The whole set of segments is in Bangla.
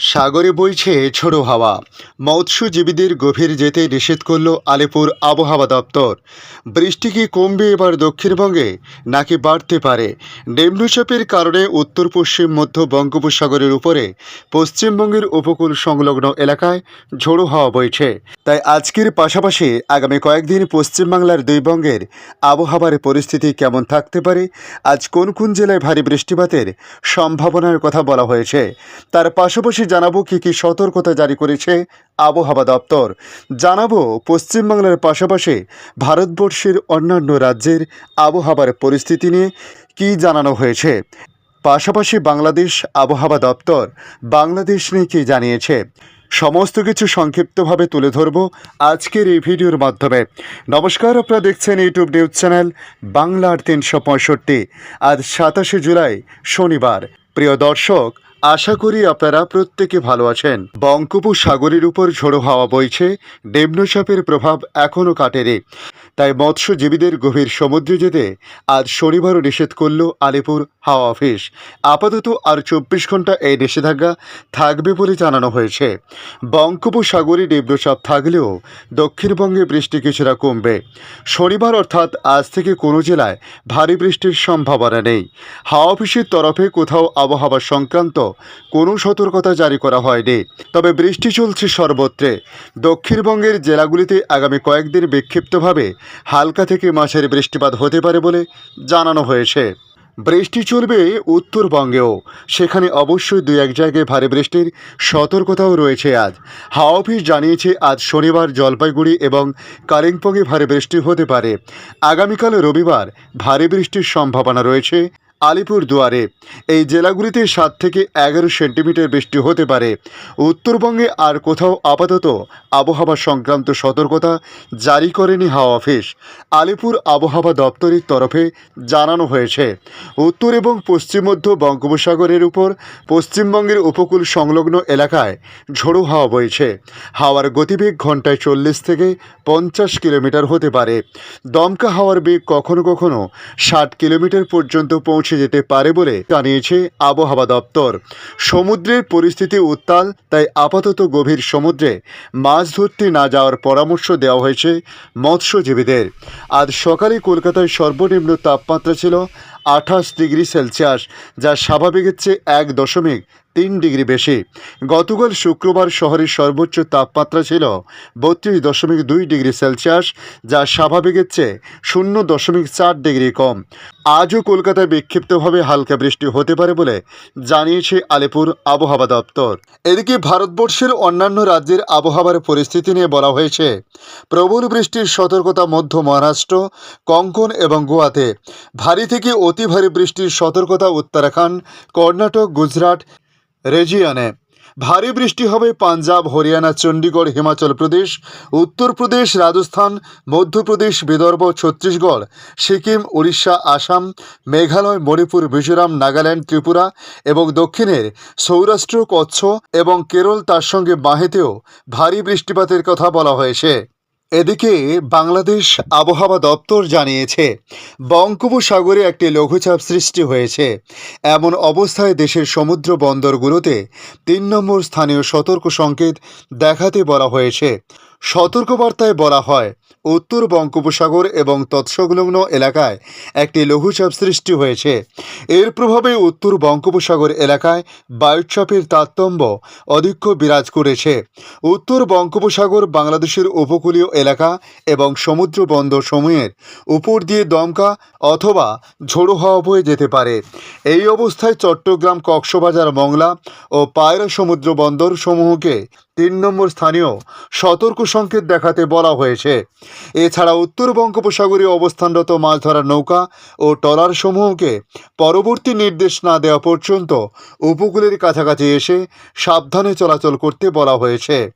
সাগরে বইছে ঝোড়ো হাওয়া। মৎস্যজীবীদের গভীর যেতে নিষেধ করল আলিপুর আবহাওয়া দপ্তর। বৃষ্টি কি কমবে এবার দক্ষিণবঙ্গে? নাকি বাড়তে পারে? নিম্নচাপের কারণে উত্তর পশ্চিম, মধ্য বঙ্গোপসাগরের উপরে পশ্চিমবঙ্গের উপকূল সংলগ্ন এলাকায় ঝোড়ো হাওয়া বইছে। তাই আজকের পাশাপাশি আগামী কয়েকদিন পশ্চিমবাংলার দুই বঙ্গের আবহাওয়ার পরিস্থিতি কেমন থাকতে পারে? আজ কোন কোন জেলায় ভারী বৃষ্টিপাতের সম্ভাবনার কথা বলা হয়েছে। তার পাশাপাশি জানাব কী কী সতর্কতা জারি করেছে আবহাওয়া দপ্তর। জানাব পশ্চিমবাংলার পাশাপাশি ভারতবর্ষের অন্যান্য রাজ্যের আবহাওয়ার পরিস্থিতি নিয়ে কী জানানো হয়েছে। পাশাপাশি বাংলাদেশ আবহাওয়া দপ্তর বাংলাদেশ নিয়ে কী জানিয়েছে। সমস্ত কিছু সংক্ষিপ্তভাবে তুলে ধরব আজকের এই ভিডিওর মাধ্যমে। নমস্কার, আপনারা দেখছেন ইউটিউব নিউজ চ্যানেল বাংলার তিনশো পঁয়ষট্টি। আজ সাতাশে জুলাই, শনিবার। প্রিয় দর্শক আশা করি আপনারা প্রত্যেকে ভালো আছেন। বঙ্গোপসাগরের উপর ঝোড়ো হাওয়া বইছে, নিম্নচাপের প্রভাব এখনও কাটেনি। তাই মৎস্যজীবীদের গভীর সমুদ্রে যেতে আজ শনিবারও নিষেধ করল আলিপুর হাওয়া অফিস। আপাতত আর চব্বিশ ঘণ্টা এই নিষেধাজ্ঞা থাকবে বলে জানানো হয়েছে। বঙ্গোপসাগরে নিম্নচাপ থাকলেও দক্ষিণবঙ্গে বৃষ্টি কিছুটা কমবে। শনিবার অর্থাৎ আজ থেকে কোনো জেলায় ভারী বৃষ্টির সম্ভাবনা নেই। হাওয়া অফিসের তরফে কোথাও আবহাওয়া সংক্রান্ত কোনো সতর্কতা জারি করা হয়নি। তবে বৃষ্টি চলছে সর্বত্রে। দক্ষিণবঙ্গের জেলাগুলিতে আগামী কয়েকদিন বিক্ষিপ্তভাবে হালকা থেকে মাঝের বৃষ্টিপাত হতে পারে বলে জানানো হয়েছে। বৃষ্টি চলবে উত্তরবঙ্গেও। সেখানে অবশ্যই দু এক জায়গায় ভারী বৃষ্টির সতর্কতাও রয়েছে আজ। হাওয়া অফিস জানিয়েছে, আজ শনিবার জলপাইগুড়ি এবং কালিম্পংয়ে ভারী বৃষ্টি হতে পারে। আগামীকাল রবিবার ভারী বৃষ্টির সম্ভাবনা রয়েছে। আলিপুর দুয়ারে। এই জেলাগুলিতে সাত থেকে এগারো সেন্টিমিটার বৃষ্টি হতে পারে। উত্তরবঙ্গে আর কোথাও আপাতত আবহাওয়া সংক্রান্ত সতর্কতা জারি করেনি হাওয়া অফিস। আলিপুর আবহাওয়া দপ্তরের তরফে জানানো হয়েছে, উত্তর এবং পশ্চিম মধ্য বঙ্গোপসাগরের উপর পশ্চিমবঙ্গের উপকূল সংলগ্ন এলাকায় ঝোড়ো হাওয়া বইছে। হাওয়ার গতিবেগ ঘন্টায় চল্লিশ থেকে পঞ্চাশ কিলোমিটার হতে পারে। দমকা হাওয়ার বেগ কখনো কখনো ষাট কিলোমিটার পর্যন্ত পৌঁছে যেতে পারে বলে জানিয়েছে আবহাওয়া দপ্তর। সমুদ্রের পরিস্থিতি উত্তাল, তাই আপাতত গভীর সমুদ্রে মাছ ধরতে না যাওয়ার পরামর্শ দেওয়া হয়েছে মৎস্যজীবীদের। আজ সকালে কলকাতায় সর্বনিম্ন তাপমাত্রা ছিল আঠাশ ডিগ্রি সেলসিয়াস, যা স্বাভাবিকের চেয়ে এক দশমিক তিন ডিগ্রি বেশি। গতকাল শুক্রবার শহরের সর্বোচ্চ তাপমাত্রা ছিল বত্রিশ দশমিক দুই ডিগ্রি সেলসিয়াস, যা স্বাভাবিকের চেয়ে শূন্য দশমিক চার ডিগ্রি কম। আজও কলকাতায় বিক্ষিপ্তভাবে হালকা বৃষ্টি হতে পারে বলে জানিয়েছে আলিপুর আবহাওয়া দপ্তর। এদিকে ভারতবর্ষের অন্যান্য রাজ্যের আবহাওয়ার পরিস্থিতি নিয়ে বলা হয়েছে, প্রবল বৃষ্টির সতর্কতা মধ্য মহারাষ্ট্র, কঙ্কন এবং গোয়াতে ভারী থেকে অতি ভারী বৃষ্টির সতর্কতা উত্তরাখণ্ড, কর্ণাটক, গুজরাট রেজিয়নে ভারী বৃষ্টি হবে পাঞ্জাব, হরিয়ানা চণ্ডীগড় হিমাচল প্রদেশ উত্তরপ্রদেশ রাজস্থান, মধ্যপ্রদেশ, বিদর্ভ, ছত্তিশগড়, সিকিম, উড়িষ্যা, আসাম, মেঘালয়, মণিপুর, মিজোরাম, নাগাল্যান্ড, ত্রিপুরা এবং দক্ষিণের সৌরাষ্ট্র, কচ্ছ এবং কেরল তার সঙ্গে বাঁহেতেও ভারী বৃষ্টিপাতের কথা বলা হয়েছে। এদিকে বাংলাদেশ আবহাওয়া দপ্তর জানিয়েছে, বঙ্গোপসাগরে একটি লঘুচাপ সৃষ্টি হয়েছে। এমন অবস্থায় দেশের সমুদ্র বন্দরগুলোতে তিন নম্বর স্থানীয় সতর্ক সংকেত দেখাতে বলা হয়েছে। সতর্কবার্তায় বলা হয় উত্তর বঙ্গোপসাগর এবং তৎসংলগ্ন এলাকায় একটি লঘুচাপ সৃষ্টি হয়েছে। এর প্রভাবে উত্তর বঙ্গোপসাগর এলাকায় বায়ুচাপের তারতম্য অধিক্য বিরাজ করেছে। উত্তর বঙ্গোপসাগর বাংলাদেশের উপকূলীয় এলাকা এবং সমুদ্র বন্দর সমূহের উপর দিয়ে দমকা অথবা ঝোড়ো হওয়া বয়ে যেতে পারে। এই অবস্থায় চট্টগ্রাম কক্সবাজার মংলা ও পায়রা সমুদ্র বন্দর সমূহকে তিন নম্বর স্থানীয় সতর্ক সংকেত দেখাতে বলা হয়েছে। এছাড়া উত্তর বঙ্গোপসাগরে অবস্থানরত মাছ ধরার নৌকা ও টলার সমূহকে পরবর্তী নির্দেশ না দেওয়া পর্যন্ত উপকূলের কাছাকাছি এসে সাবধানে চলাচল করতে বলা হয়েছে।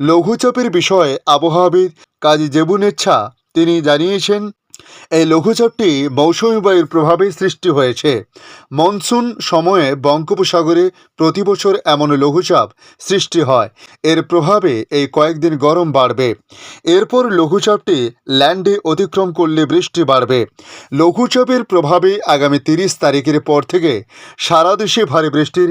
লঘুচাপের বিষয়ে আবহাওয়াবিদ কাজী জেবুনেচ্ছা তিনি জানিয়েছেন এই লঘুচাপটি মৌসুমী বায়ুর প্রভাবে সৃষ্টি হয়েছে। মনসুন সময়ে বঙ্গোপসাগরে প্রতি বছর এমন লঘুচাপ সৃষ্টি হয়। এর প্রভাবে এই কয়েকদিন গরম বাড়বে। এরপর লঘুচাপটি ল্যান্ডে অতিক্রম করলে বৃষ্টি বাড়বে। লঘুচাপের প্রভাবে আগামী তিরিশ তারিখের পর থেকে সারা দেশে ভারী বৃষ্টির